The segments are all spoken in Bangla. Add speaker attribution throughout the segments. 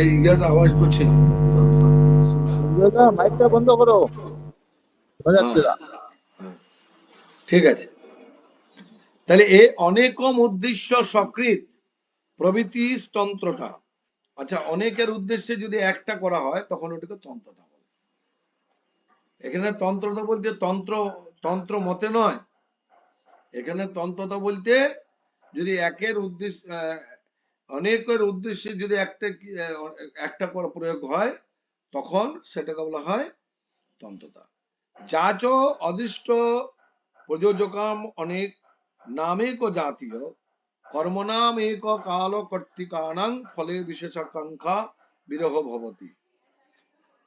Speaker 1: এই ইয়াটা আওয়াজ করছে
Speaker 2: মাইকটা বন্ধ করো। শোনা যাচ্ছে না।
Speaker 1: ঠিক আছে। তাহলে এ অনেকম উদ্দেশ্য সক্রিত প্রভৃতি তন্ত্রতা। আচ্ছা অনেকের উদ্দেশ্যে যদি একটা করা হয় তখন ওটাকে তন্ত্রতা বলে। এখানে তন্ত্রতা বলতে তন্ত্র তন্ত্র মতে নয়। এখানে তন্ত্রতা বলতে যদি একের উদ্দেশ্য অনেকের উদ্দেশ্যে যদি একটা একটা করে প্রয়োগ হয়, তখন সেটাকে বলা হয় তন্ত্রতা। যাচ অদিষ্ট প্রযোজকাম অনেক নামেক জাতীয়, কর্মনাম এক কাল কর্তিকানাং ফলে বিশেষাকাঙ্ক্ষা বিরহ ভবতি।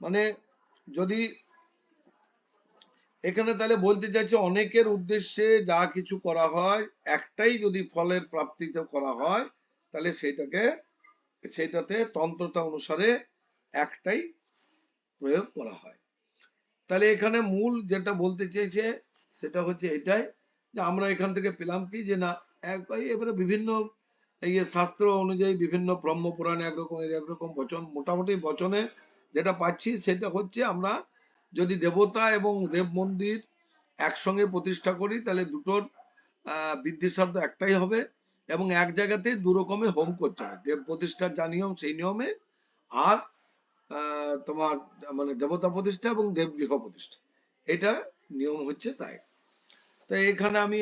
Speaker 1: মানে যদি এখানে তাহলে বলতে চাইছে অনেকের উদ্দেশ্যে যা কিছু করা হয়, একটাই যদি ফলের প্রাপ্তিতে করা হয় তাহলে সেইটাকে সেটাতে তন্ত্রতা অনুসারে একটাই প্রয়োগ করা হয়। তাহলে এখানে মূল যেটা বলতে চেয়েছে সেটা হচ্ছে এটাই যে আমরা এখান থেকে পেলাম কি যে না এক এবারে বিভিন্ন এই শাস্ত্র অনুযায়ী বিভিন্ন ব্রহ্ম পুরাণে একরকম একরকম বচন মোটামুটি বচনে যেটা পাচ্ছি সেটা হচ্ছে আমরা যদি দেবতা এবং দেব মন্দির একসঙ্গে প্রতিষ্ঠা করি তাহলে দুটোর আহ, সাধ্য একটাই হবে। এবং এক জায়গাতেই দু রকমের হোম করতে হবে। দেব প্রতিষ্ঠার যা নিয়ম, সেই নিয়মে আর তোমার মানে দেবতা প্রতিষ্ঠা এবং দেবগৃহ প্রতিষ্ঠা। এটা নিয়ম হচ্ছে তাই। তো এখানে আমি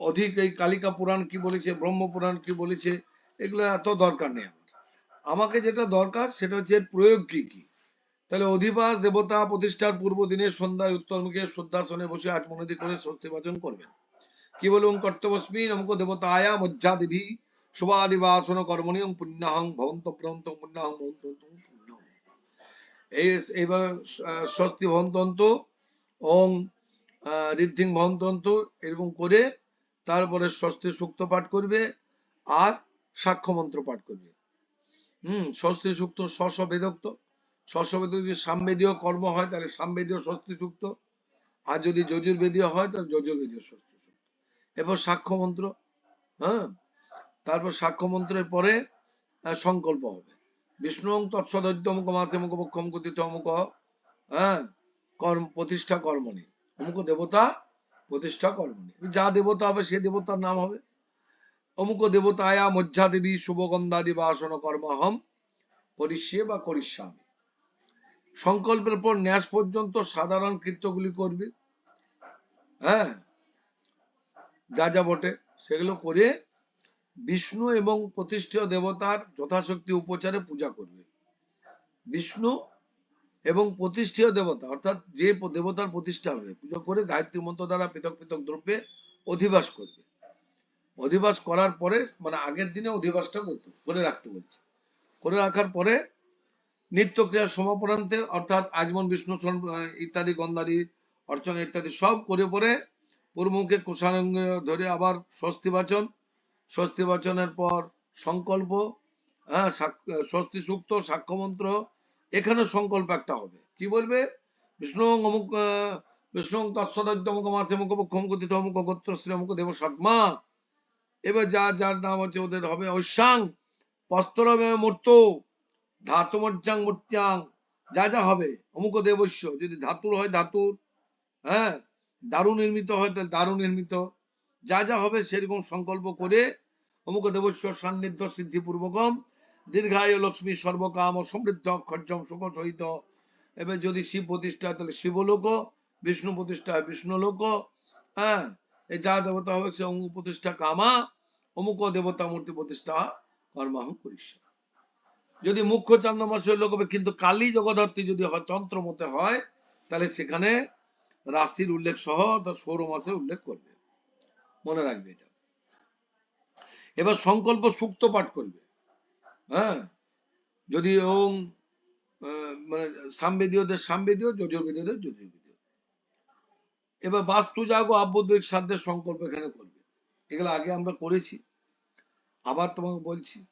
Speaker 1: অধিক এই কালিকা পুরাণ কি বলেছে, ব্রহ্ম পুরাণ কি বলেছে, এগুলো এত দরকার নেই আমাকে যেটা দরকার সেটা হচ্ছে প্রয়োগ কি কি। তাহলে অধিবাস, দেবতা প্রতিষ্ঠার পূর্ব দিনে সন্ধ্যায় উত্তরমুখে শ্রদ্ধাসনে বসে আত্মনদী করে স্বস্তি বাচন করবেন। কি বলুন কর্তব্যস্মি নমক দেবতা আয়া মজ্জা দেবী শুভাদিবাসন কর্মণি পুণ্যাহং ভবন্ত প্রহন্ত পুণ্যাহং ভবন্ত এই এইবার আহ, স্বস্তি ভবন্তন্ত ওং ঋদ্ধিং ভবন্তন্ত এরকম করে তারপরে স্বস্তি সুক্ত পাঠ করবে আর সাক্ষ্য মন্ত্র পাঠ করবে। হুম স্বস্তি সুক্ত স্ব বেদক্ত। যদি সামবেদীয় কর্ম হয় তাহলে সামবেদীয় স্বস্তি সুক্ত। আর যদি যজুর্বেদীয় হয় তাহলে যজুর্বেদীয় স্বস্তি। এরপর সাক্ষ্য মন্ত্র হ্যাঁ? তারপর সাক্ষ্য মন্ত্রের পরে সংকল্প হবে। বিষ্ণু তৎসদৈত্য অমুক মাসে মুখ কথিত অমুক হ্যাঁ? কর্ম, প্রতিষ্ঠা কর্মণি অমুক দেবতা, প্রতিষ্ঠা কর্মণি যা দেবতা হবে, সে দেবতার নাম হবে। অমুক দেবতায়া মজ্জা দেবী শুভগন্ধাদি বা আসন কর্মাহম করিষ্যে বা করিষ্যামি। সংকল্পের পর ন্যাস পর্যন্ত সাধারণ কৃত্যগুলি করবে। হ্যাঁ? যা যা বটে, সেগুলো করে বিষ্ণু এবং প্রতিষ্ঠিত দেবতার যথাশক্তি উপচারে পূজা করবে। বিষ্ণু এবং প্রতিষ্ঠিত দেবতা, অর্থাৎ যে দেবতার প্রতিষ্ঠা হবে, পুজো করে গায়ত্রী মন্ত্র দ্বারা পৃথক পৃথক দ্রব্যে অধিবাস করবে। অধিবাস করার পরে মানে আগের দিনে অধিবাসটা করতে করে রাখতে বলছে। করে রাখার পরে নিত্য ক্রিয়ার সমাপরান্তে, অর্থাৎ আজমন, বিষ্ণু ইত্যাদি, গন্ধাদি, অর্চনা ইত্যাদি সব করে পরে পূর্বমুখে কুশারঙ্গ ধরে আবার স্বস্তি বাচন। স্বস্তি বাচনের পর সংকল্প হ্যাঁ স্বস্তি সূক্ত, সাক্ষ্যমন্ত্র, এখানে সংকল্প একটা হবে। কি বলবে? বিষ্ণু অমুক বিষ্ণু তৎসদাদ্য অমুক মাসে মুখ মুখ্যম কথিত অমুক গোত্র শ্রী অমুক দেব সাতমা এবার যা, যার নাম হচ্ছে ওদের হবে ঐশাং পস্তরবে মূর্ত, ধাতুমজ্জাং মূর্ত্যাং, যা যা হবে, অমুক দেবস্য যদি ধাতুর হয় ধাতুর হ্যাঁ দারু নির্মিত হয় তাহলে দারু নির্মিত। যা যা হবে সেরকম সংকল্প করে অমুক দেবস্য সান্নিধ্য সিদ্ধি পূর্বকম দীর্ঘায় লক্ষ্মী সর্বকাম ও সমৃদ্ধ খর্জম সুখ সহিত। এবার যদি শিব প্রতিষ্ঠা হয় তাহলে শিবলোক, বিষ্ণু প্রতিষ্ঠা হয় বিষ্ণুলোক হ্যাঁ? এই যা দেবতা হবে সে অমুক প্রতিষ্ঠা কামা, অমুক দেবতা মূর্তি প্রতিষ্ঠা কর্মাহং করিস যদি মুখ্য চান্দ মাসের লোক হবে, কিন্তু কালী জগদ্ধাত্রী যদি হয় তন্ত্র মতে হয়, তাহলে সেখানে রাশির উল্লেখ সহ তার সৌর মাসের উল্লেখ করবে। মনে রাখবে এটা। এবার সংকল্প সুক্ত পাঠ করবে। হ্যাঁ? যদি আহ, মানে সামবেদীয়দের সামবেদীয় যজুর্বেদীয়দের যজুর্বেদীয়। এবার বাস্তু জাগ আবদ্ধিক সাধ্যের সংকল্প এখানে করবে। এগুলো আগে আমরা করেছি। আবার তোমাকে বলছি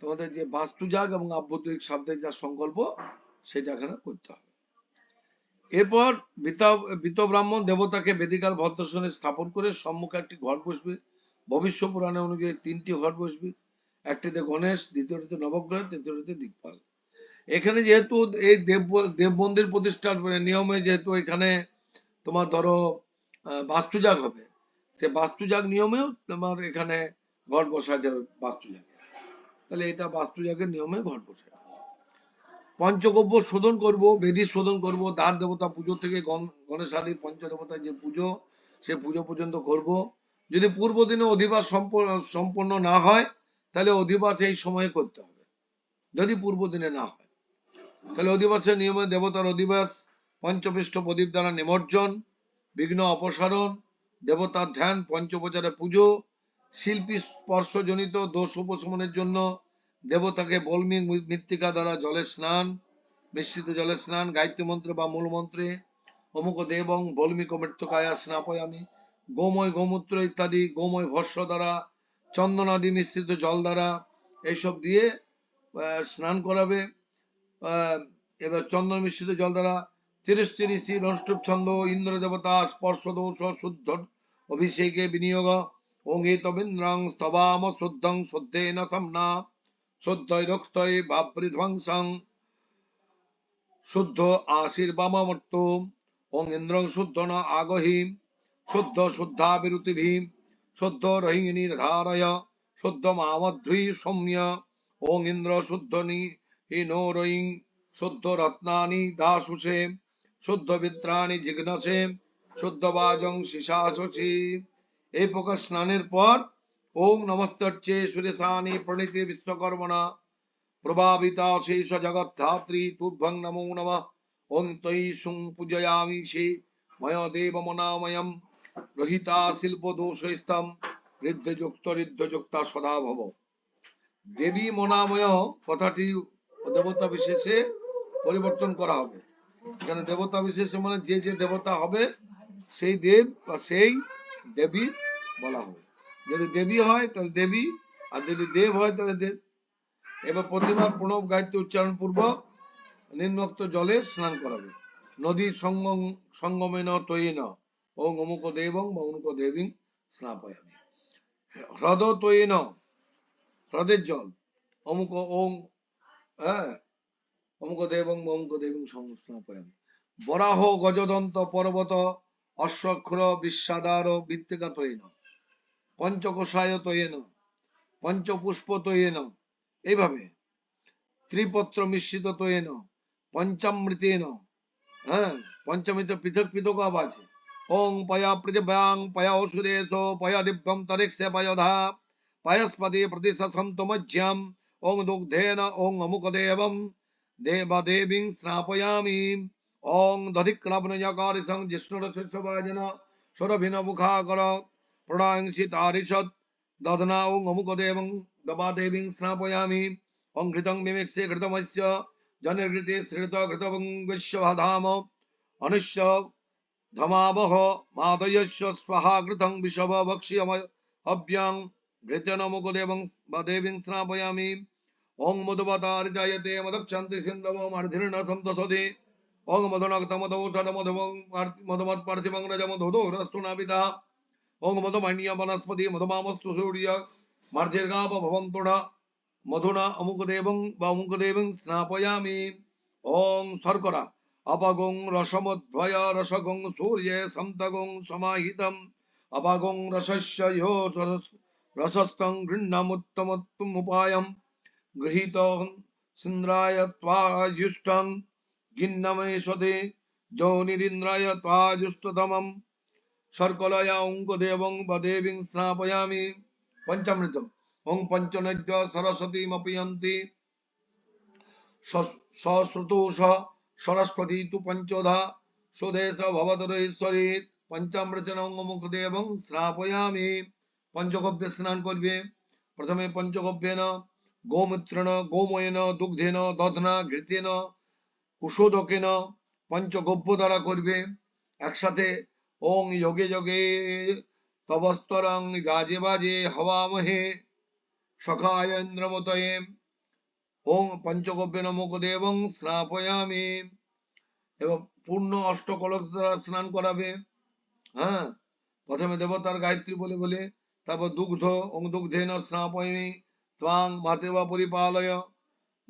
Speaker 1: তোমাদের যে বাস্তু জাগ এবং আবদ্ধিক সাধ্যের যা সংকল্প সেটা এখানে করতে হবে। এরপর বিত- ব্রাহ্মণ দেবতাকে বেদিকার ভদ্রাসনে স্থাপন করে সম্মুখে একটি ঘর বসবে। ভবিষ্য পুরাণে অনুযায়ী তিনটি ঘর বসবে। একটিতে গণেশ, দ্বিতীয়টিতে নবগ্রহ, তৃতীয়টিতে দিকপাল। এখানে যেহেতু এই দেব দেব মন্দির প্রতিষ্ঠার নিয়মে যেহেতু এখানে তোমার ধরো বাস্তুজাগ হবে। সে বাস্তুজাগ নিয়মেও তোমার এখানে ঘর বসায় যাবে বাস্তুজাগে তাহলে এটা বাস্তুজাগের নিয়মে ঘর বসায়। পঞ্চগব্য শোধন করব, বেদি শোধন করব দ্বার দেবতা পুজো থেকে গণ- গণেশ আদি পঞ্চদেবতার যে পুজো, সে পুজো পর্যন্ত করব। যদি পূর্ব দিনে অধিবাস সম্প- সম্পন্ন না হয়, তাহলে অধিবাস এই সময়ে করতে হবে। যদি পূর্ব দিনে না হয়। তাহলে অধিবাসের নিয়মে দেবতার অধিবাস, পঞ্চপৃষ্ঠ প্রদীপ দ্বারা নিমজ্জন, বিঘ্ন অপসারণ, দেবতার ধ্যান পঞ্চোপচারে পুজো, শিল্পী স্পর্শজনিত দোষ উপশমনের জন্য দেবতাকে বলমি মৃত্তিকা দ্বারা জলে স্নান, মিশ্রিত জলে স্নান, গায়ত্রী মন্ত্রে বা মূল মন্ত্রে, অমুক দেবং বলমিক মৃত্যুকায়া স্নাপয়ামি, গোময় গোমূত্র ইত্যাদি, গোময় ভস্য দ্বারা, চন্দনাদি মিশ্রিত জল দ্বারা, এইসব দিয়ে স্নান করাবে। এবার চন্দন মিশ্রিত জল দ্বারা তিরিশ তিরিশ অনুষ্ঠুপ ছন্দ, ইন্দ্র দেবতা, স্পর্শ দোষ, শুদ্ধ অভিষেকে বিনিয়োগ ওং তবিন্দ্রং স্তবাম শুদ্ধং শুদ্ধেন সম্না। শুদ্ধৈ রক্তৈ ভাবৃধ্বংসং শুদ্ধ আশীর্বামর্ত ওং ইন্দ্রং শুদ্ধ ন আগহিম শুদ্ধ শুদ্ধা বিরুতিভিম শুদ্ধ রহিণী ধারয় শুদ্ধ মামধ্রী সৌম্য। ওং ইন্দ্র শুদ্ধ নি হিনো রয়িং। শুদ্ধ রত্নানি দাসুষে। শুদ্ধ বিত্রাণি জিঘ্নসে। শুদ্ধ বাজং শিশাশসি এই প্রকার স্নানের পর ওম নমস্তর্চে সুরেশানি প্রণীতি বিশ্বকর্মণা প্রভাবিতা শেষ জগৎ ধাত্রী তুভ্যং নমো নমঃ। তৈ সুং পূজয়ামি শে ময় দেবমনাময়ম রহিতা শিল্প দোষস্তম ঋদ্ধযুক্ত ঋদ্ধযুক্তা সদা ভব দেবী মনাময় কথাটি দেবতা বিশেষে পরিবর্তন করা হবে। এখানে দেবতা বিশেষে মানে যে যে দেবতা হবে, সেই দেব বা সেই দেবী বলা হবে। যদি দেবী হয়, তাহলে দেবী, আর যদি দেব হয়, তাহলে দেব। এবার প্রতিবার প্রণব গায়ত্রী উচ্চারণ পূর্বক নিম্নোক্ত জলে স্নান করাবে। নদী সঙ্গম সঙ্গমেন তৈন ওং অমুক দেবং বা দেবী স্নাপয়ামি। হ্রদ তৈন হ্রদের জল, অমুক ওং হ্যাঁ অমুক দেবং অমুক দেবী স্নাপয়ামি। বরাহ, গজদন্ত, পর্বত, অশ্বক্ষর বিশ্বাদার বৃত্তিকা তৈন পঞ্চকোষায় তৈন পঞ্চপুষ্প তৈন এইভাবে। ত্রিপত্র মিশ্রিত তৈন পঞ্চামৃতেন হ্যাঁ পঞ্চমৃত পৃথক পৃথক আছে। ওং পয়া পৃথিব্যাং পয়া ওষুধেশ পয়া দিব্যম তরিক্ষে পয়ধা পয়স্পতি প্রতিসন্তমজ্ঞাম ওং দুগ্ধেন ওং স্নাপয়ামি, ওং জিষ্ণুরশিষ্যভাজন সুরভিন মুখাকর प्रणयंशितारिषत् दधनावुं अमुकदेवं दबादेवीं स्नापयामि। ॐ घृतं विमिक्से घृतमस्य। जनिर्घृते श्रित घृतवङ्गश्यधाम अनुष्य धमावह मादयस्य स्वाहा घृतं विषभ वक्ष्यमभ्यां घृतेन मुकुदेवं देवीं स्नापयामि। ॐ मुदवतारिजायते मदक्षन्ति सिन्धवम् अर्धिर्न सन्तसति ॐ मधुनक्तमदौषधमधुवं मधुमत्पार्थिवं रजमधुधोरस्तु नाभिधा বনস্পতি মধুমামস্তু সূর্য মার্জির্গাপ ভবন্তুড়া মধুনা অমুকদেবং বা অমুকদেবং স্নাপয়ামি ওং শর্করা অপগং রসমদ্ভয় রসগং সূর্যে সন্তগং সমাহিতম অপগং রসস্য ত্বাজুষ্টতমম শর্কলয়া অঙ্কদেবং বদেবীং স্নাপয়ামি পঞ্চামৃত। ওং পঞ্চনদ্য সরস্বতীমপিয়ন্তি। সশ্রুতোষ সরস্বতী তু পঞ্চধা। সুদেশ ভবতরেশ্বরী পঞ্চামৃতন অঙ্গমুখদেবং স্নাপয়ামি। পঞ্চগব্যে স্নান করবে। প্রথমে পঞ্চগব্যেন গোমূত্রেণ, গোময়েন, দুগ্ধেন, দধনা, ঘৃতেন, কুশোদকেন পঞ্চগব্য দ্বারা করবে। একসাথে ওং যোগে যোগে তবস্তরং গাজে বাজে হওয়ামহে সখায় ইন্দ্রমতয়ে। ওং পঞ্চগব্যে নমক দেবং স্নাপয়ামি। এবং পূর্ণ অষ্টকলক দ্বারা স্নান করাবে। হ্যাঁ? প্রথমে দেবতার গায়ত্রী বলে বলে, তারপর দুগ্ধ, ওং দুগ্ধেন স্নাপয়ামি, ত্বাং মাতেব পরিপালয়।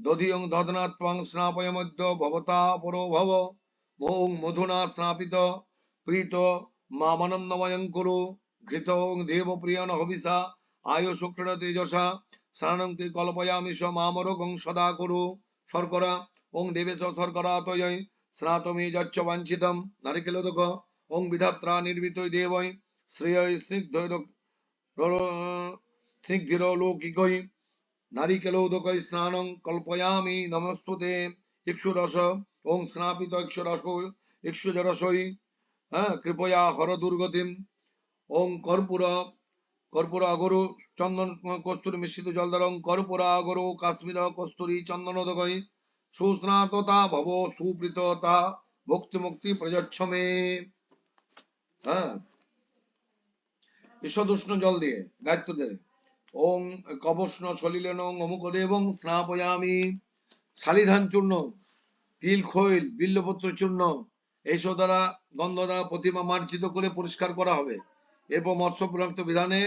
Speaker 1: দধিয়ং দধনা ত্বাং স্নাপয় মধ্য ভবতা পরো ভব। মোং মধুনা স্নাপিত। প্রীত মামানন্দময়ং কুরু, ঘৃতং দেব প্রিয়ন হবিষা আয়ু শুক্র তেজসা, স্নানং তে কল্পয়ামি স মামরোগং সদা কুরু। শর্করা, ওং দেবেশ শর্করা তয় স্নাতমি যচ্চ বাঞ্ছিতম। নারিকেলোদক ওং বিধাত্রা নির্মিত দেবৈ শ্রেয় স্নিগ্ধ স্নিগ্ধির লৌকিকৈ নারিকেলোদকৈ স্নানং কল্পয়ামি নমস্তুতে। ইক্ষুরস, ওং স্নাপিত ইক্ষুরস ইক্ষুজরসৈ হ্যাঁ কৃপয়া হর দুর্গতিম ওং কর্পূর কর্পূর আগরু, চন্দন কস্তুরী মিশ্রিত জলদরং কর্পূর আগরু, কাশ্মীর কস্তুরী চন্দনোদকৈ সুস্নাততা ভব সুপ্রীততা ভক্তি মুক্তি প্রযচ্ছমে হ্যাঁ জল দিয়ে গায়ত্র দেবে ওং কবষ্ণ সলিলেন অমুক দেবং স্নাপয়ামি, শালিধান চূর্ণ, তিল খৈল, বিল্লপত্র চূর্ণ এইসব দ্বারা গন্ধ দ্বারা প্রতিমা মার্জিত করে পরিষ্কার করা হবে। এরপর মৎস্য প্রণাক্ত বিধানে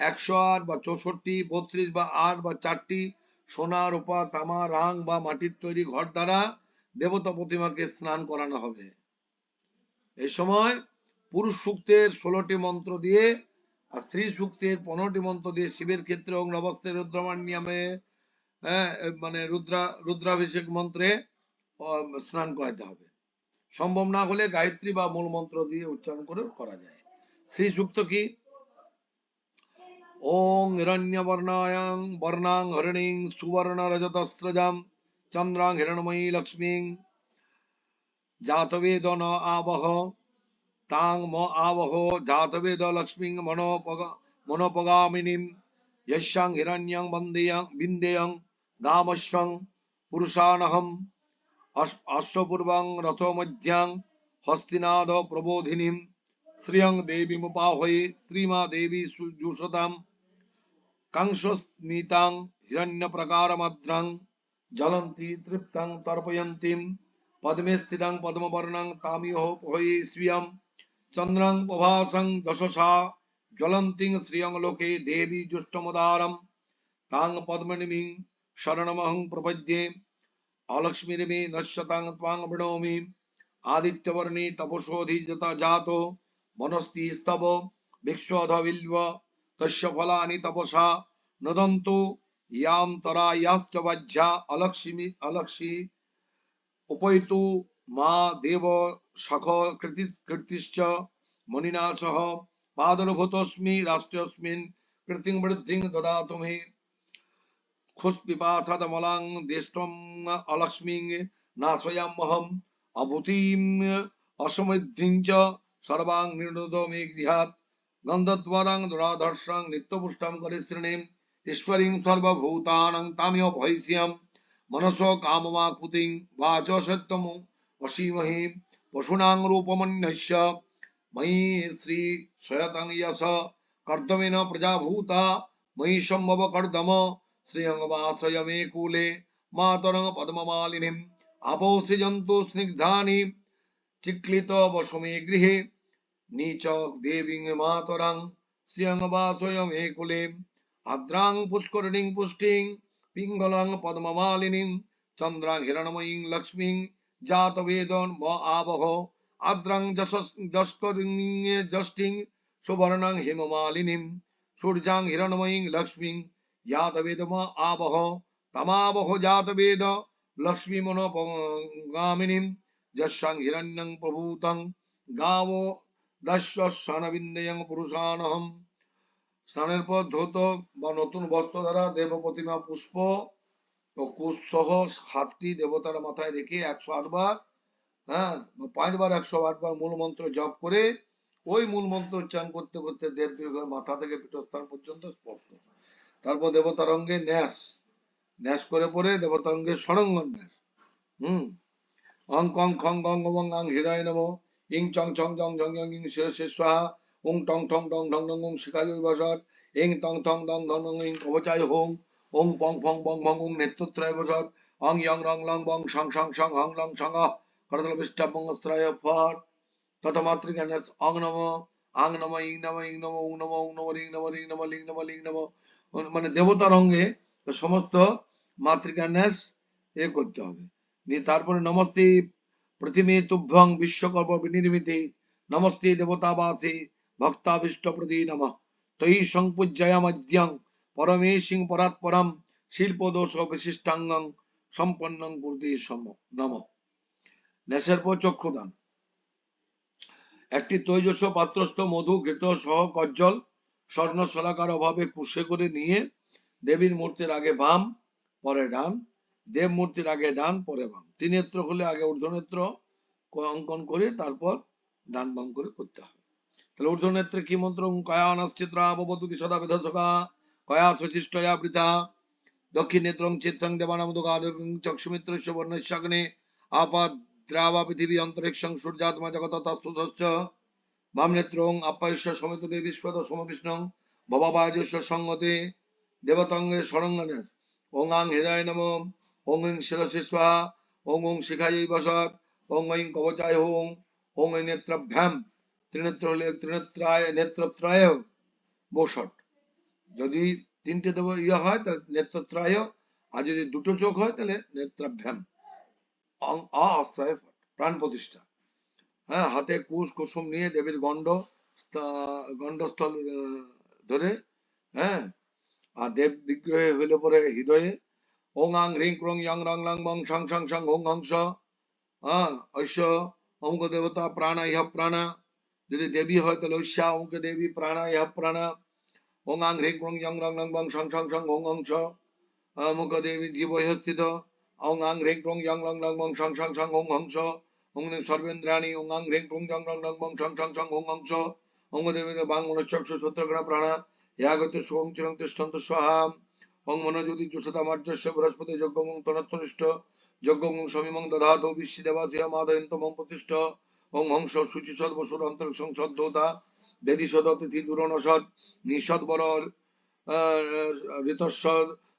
Speaker 1: একশো আট বা চৌষট্টি বত্রিশ বা আট বা চারটি সোনা রূপা তামা রাং বা মাটির তৈরি ঘর দ্বারা দেবতা প্রতিমাকে স্নান করানো হবে। এই সময় পুরুষ সূক্তের ষোলোটি মন্ত্র দিয়ে আর স্ত্রী সূক্তের পনেরোটি মন্ত্র দিয়ে শিবের ক্ষেত্রে এবং নবস্তের রুদ্রমান নিয়মে হ্যাঁ, মানে রুদ্রা রুদ্রাভিষেক মন্ত্রে স্নান করাতে হবে। সম্ভব না হলে গায়ত্রী বা মূল মন্ত্র দিয়ে উচ্চারণ করে করা যায় শ্রী সূক্ত কি ওং হিরণ্যবর্ণায়াং বর্ণাং হরিণীং সুবর্ণ রজতস্রজাম চন্দ্রাং হিরণময়ী লক্ষ্মীং জাতবেদ ন আবহ তাং ম আবহ জাতবেদ লক্ষ্মীং মনোপগ মনোপগামিনীম यस्यां हिरण्यं वन्देयं विन्देयं गामश्वं पुरुषानहं অশ্বপূর্বং রথমধ্যাং হস্তিনাদ প্রবোধিনীম শ্রিয়ং দেবী মুপাহয়ে শ্রীমা দেবী সুজুষতাম কাংসস্মিতাং হিরণ্যপ্রকারমাদ্রাং জলন্তি তৃপ্তাং তর্পয়ন্তীম পদ্মে স্থিতং পদ্মবর্ণং তামিহোপহয়ে স্বীয়ং চন্দ্রং প্রভাসং যশসা জ্বলন্তিং শ্রিয়ং লোকে দেবী জুষ্টমদারম তাং পদ্মনিমিং শরণমহং প্রপদ্যে अलक्ष्मीर्मे नश्यतां त्वां वृणोमि आदित्यवर्णे तपसोऽधिजता जातो मनस्ति स्तव भिक्षोधविल्व तस्य फलानि तपसा नदन्तो यां तरायाश्च वज्झा अलक्ष्मी अलक्षी उपैतु मा देव सख कृति कृतिश्च मुनिना सह पादरभूतोऽस्मि राष्ट्रस्मिन् कृतिं वृद्धिं খুষ্পিপাথদমলাং দেষ্টম অলক্ষ্মীং নাশয়ামহম অভূতিম অসমৃদ্ধিঞ্চ সর্বাং নির্ণত মে গৃহাত গন্ধদ্বারাং দুরাধর্ষাং নিত্যপুষ্টম করে শ্রেণীম ঈশ্বরীং সর্বভূতানং তামিও ভৈষ্যম মনস কামমা কুতিং বাচ সত্যম অসীমহি পশুনাং রূপমন্যস্য ময়ি শ্রী সয়তং কর্দমেন প্রজাভূতা ময়ি সম্ভব কর্দম कर्दम श्रियङ्गवासय मे कूले मातरं पद्ममालिनीम् अपोषिजन्तु स्निग्धानि चिक्लित वसुमे गृहे नीच देवीं मातरं श्रियङ्गवासय मे कुले आद्रां पुष्करिणीं पुष्टिं पिङ्गलां पद्ममालिनीं चन्द्रां हिरण्मयीं लक्ष्मीं जातवेदं म आवह आद्रां जस्करिणीं जष्टिं सुवर्णां हिममालिनीं सूर्यां हिरण्मयीं लक्ष्मीं গাও পুরুষানহম স্নানের পর ধৌত বা নতুন বস্ত্র দ্বারা দেব প্রতিমা পুষ্প ও কুশ সহ সাতটি দেবতার মাথায় রেখে একশো আটবার হ্যাঁ পাঁচবার একশো আটবার মূল মন্ত্র জপ করে, ওই মূল মন্ত্র উচ্চারণ করতে করতে দেব মাথা থেকে পীঠস্থান পর্যন্ত স্পর্শ তারপর দেবতার অঙ্গে ন্যাস। ন্যাস করে পরে দেবতার অঙ্গে সরঙ্গন ন্যাস। হুম? অং কং খং গং গং আং হৃদয় নম। ইং চং চং জং জং জং ইং শিরসে স্বাহা। ওং টং ঠং টং ঢং ঢং ওং শিকায় বসত। ইং টং ঠং ডং ঢং ঢং ইং কবচায় হোং ওং পং ফং বং ভং ওং নেত্রত্রয় বসত। অং ইয়ং রং লং বং সং সং সং হং লং সং করতল বিষ্টা বঙ্গস্ত্রায় ফট। ততমাতৃজ্ঞানস অং নম। আং নম ইং নম ইং নম উং নম উং নম রিং নম রিং নম লিং নম লিং নম। মানে দেবতার অঙ্গে সমস্ত মাতৃকা ন্যাস এ করতে হবে। নিয়ে তারপরে নমস্তে প্রতিমে তুভ্যং বিশ্বকর্ম বিনির্মিতি, নমস্তে দেবতাবাসে ভক্তাবিষ্ট প্রতি নম। তৈ সংপূজ্যয়ামদ্যং পরমেশিং পরাৎপরম, শিল্পদোষ বিশিষ্টাঙ্গং, সম্পন্নং কুর্তি সম নম। ন্যাসের পর চক্ষুদান। একটি তৈজস পাত্রস্থ মধু ঘৃত সহ কজ্জল স্বর্ণ শলাকার অভাবে কুশে করে নিয়ে দেবীর মূর্তির আগে বাম, পরে ডান। দেব মূর্তির আগে ডান, পরে বাম। ত্রিনেত্র হলে আগে ঊর্ধ্বনেত্র অঙ্কন করে তারপর ডান বাম করে করতে হবে তাহলে ঊর্ধ্বনেত্রে কি মন্ত্র? কয়া নাশ্চিত্রা ভবতুতি সদা বিধসকা কয়া সুচিষ্টয়া বৃথা। দক্ষিণ নেত্রং চিত্রং দেবানাম দুগাদুর্গং চক্ষুমিত্রস্য বর্ণস্যাগ্নে আপাদ্রাবা পৃথিবী অন্তরিক্ষং সূর্যাত্মা জগত তস্তুতশ্চ বাম নেত্রং আপ্যায়স্য সমিত বিশ্বত সমবিষ্ণং ভবাবাজস্য সঙ্গতে দেবতঙ্গে সরঙ্গনে ওং হৃদয় নম, ওং ইং শিরসি স্বাহা, ওং ওং শিখাই বসত, ওং ঐং কবচায় হোং ওং ঐ নেত্রভ্যাম ত্রিনেত্র হলে ত্রিনেত্রায় নেত্রত্রায় বসট যদি তিনটে দেব ইয়ে হয়, তাহলে নেত্রত্রায় আর যদি দুটো চোখ হয়, তাহলে নেত্রাভ্যাম। অ অস্ত্রায় প্রাণ প্রতিষ্ঠা। হ্যাঁ হাতে কুশ, কুসুম নিয়ে দেবীর গণ্ড স্থা- গণ্ডস্থল ধরে হ্যাঁ আর দেব বিগ্রহে হইলে পরে হৃদয়ে, ওং আং হ্রিং ক্রং ইয়াং রং লং বং সং সং সং হোং হংস হ্যাঁ ঐশ্য অঙ্ক দেবতা প্রাণা ইহ প্রাণা, যদি দেবী হয় তাহলে ঐশ্যা অঙ্ক দেবী প্রাণা ইহ প্রাণা, ওং আং হ্রিং ক্রং ইয়াং রং লং বং সং সং সং হোং হংস, অমুক দেবী জীব ইহ স্থিত ওং আং হ্রিং ক্রং ইয়াং রং লং বং সং সং সং হোং হংস ওং সর্বেন্দ্রাণী ওং আং হ্রিং ক্রং ইয়াং রং লং বং সং সং সং হোং হংস অঙ্গ দেবী বাং মনশ্চক্ষু সূত্রগ্রহ প্রাণা ইয়াগত শুভং চিরং তিষ্ঠন্ত স্বাহা ওং মনোজ্যোতি জুষতামার্যস্য বৃহস্পতি যজ্ঞং তনত্তনিষ্ঠ যজ্ঞং সমীমং দধাতু বিশ্বে দেবাসিয়া মাদয়ন্ত মম প্রতিষ্ঠ ওং হংস শুচি সদ বসুর অন্তরিক্ষং সদ্যোতা বেদি সদ অতিথি দুরণসদ নিষদ বর ঋতস্বদ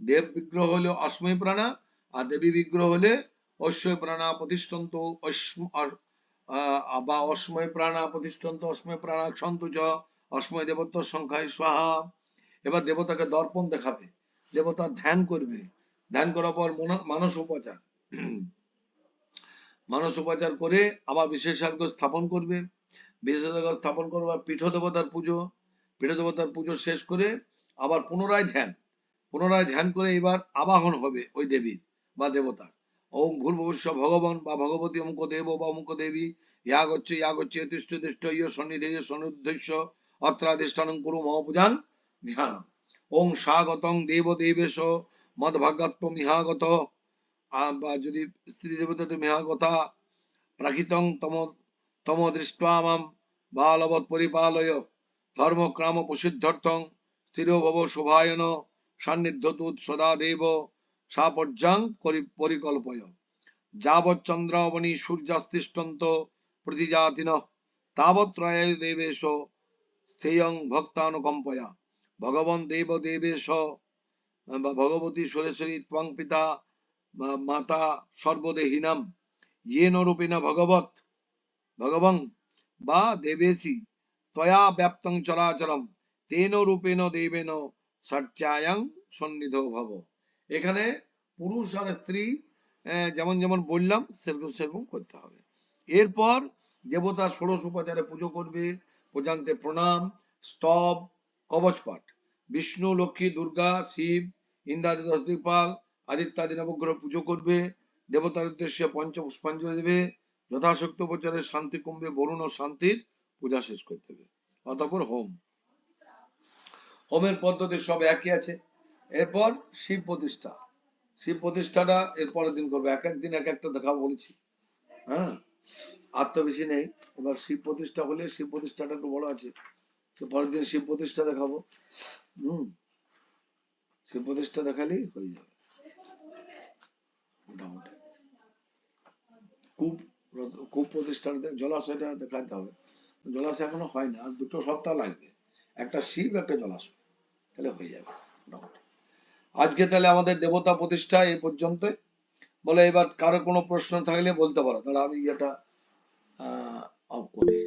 Speaker 1: দেব বিগ্রহ হলে অস্মৈ প্রাণা, আর দেবী বিগ্রহ হলে ঐশ্বই প্রাণা প্রতিষ্ঠন্তু বা অস্ময় প্রাণা প্রতিষ্ঠন্ত অস্ময় প্রাণা সন্তু চ অস্ময় দেবত্ব সংখ্যায় স্বাহা। এবার দেবতাকে দর্পণ দেখাবে দেবতার ধ্যান করবে। ধ্যান করার পর মানস উপাচার। মানস উপাচার করে আবার বিশেষজ্ঞ স্থাপন করবে। বিশেষজ্ঞ স্থাপন করবার পীঠ দেবতার পুজো। পীঠ দেবতার পুজো শেষ করে আবার পুনরায় ধ্যান। পুনরায় ধ্যান করে এবার আবাহন হবে ওই দেবীর বা দেবতার। ওম ভূর্ভুবস্য ভগবান বা ভগবতী অমুক দেব বা অমুক দেবী ইয়া গচ্ছে ইয়া গচ্ছে তিষ্ঠ তিষ্ঠ ইয় সন্নিধেয় সনুদ্ধস্য অত্রাধিষ্ঠানং কুরু মহাপূজান ধ্যান। ওং স্বাগতং দেব দেবেশ মদভাগ্যাত্ম মিহাগত বা যদি স্ত্রী দেবতা মিহাগতা প্রাকৃতং তম তম দৃষ্টা মাম বালবৎ পরিপালয়, ধর্মক্রাম প্রসিদ্ধর্থং, স্থির ভব শোভায়ন। সান্নিধ্যতুত সদাদেব সাপর্যাং পরিকল্পয়। যাবৎ যাবচ্চন্দ্রাবণী সূর্যাস্তিষ্টন্ত প্রতিজাতিন তাবৎ তাবত্রয় দেবেশ স্থেয়ং ভক্তানুকম্পয়া। ভগবান দেব দেবেশ ভগবতী সরেশ্বরী ত্বং পিতা মাতা সর্বদেহিনাম। ইয়েন রূপিনা ভগবত ভগবং, বা দেবেশী, ত্বয়া ব্যাপ্তং চরাচরম। তেন রূপেণ দেবেন সচ্চায়াং সন্নিধ ভব। এখানে পুরুষ আর স্ত্রী যেমন যেমন বললাম, সেরকম সেরকম করতে হবে। এরপর দেবতার ষোড়শ উপাচারে পুজো করবে প্রজান্তে প্রণাম, স্তব কবচ পাঠ বিষ্ণু, লক্ষ্মী, দুর্গা, শিব, ইন্দ্রাদি দশ দিকপাল আদিত্যাদি নবগ্রহ পুজো করবে। দেবতার উদ্দেশ্যে পঞ্চ পুষ্পাঞ্জলি দেবে। যথাশক্ত উপচারে শান্তি কুম্ভে বরুণ ও শান্তির পূজা শেষ করতে হবে অতঃপর হোম। হোমের পদ্ধতি সব একই আছে। এরপর শিব প্রতিষ্ঠা। শিব প্রতিষ্ঠাটা এর পরের দিন করবে। এক এক দিন এক একটা দেখাবো বলেছি। হ্যাঁ? আর তো বেশি নেই। এবার শিব প্রতিষ্ঠা হলে শিব প্রতিষ্ঠাটা একটু বড় আছে। তো পরের দিন শিব প্রতিষ্ঠা দেখাবো। হম? শিব প্রতিষ্ঠা দেখালেই হয়ে যাবে। মোটামুটি। কূপ কূপ প্রতিষ্ঠান জলাশয়টা দেখাতে হবে। জলাশয় এখনও হয় না। দুটো সপ্তাহ লাগবে। একটা শিব, একটা জলাশয়। তাহলে হয়ে যাবে আজকে তাহলে আমাদের দেবতা প্রতিষ্ঠা এই পর্যন্ত বলে, এবার কারও কোনো প্রশ্ন থাকলে বলতে পারো, তাহলে আমি ইয়েটা অফ করি।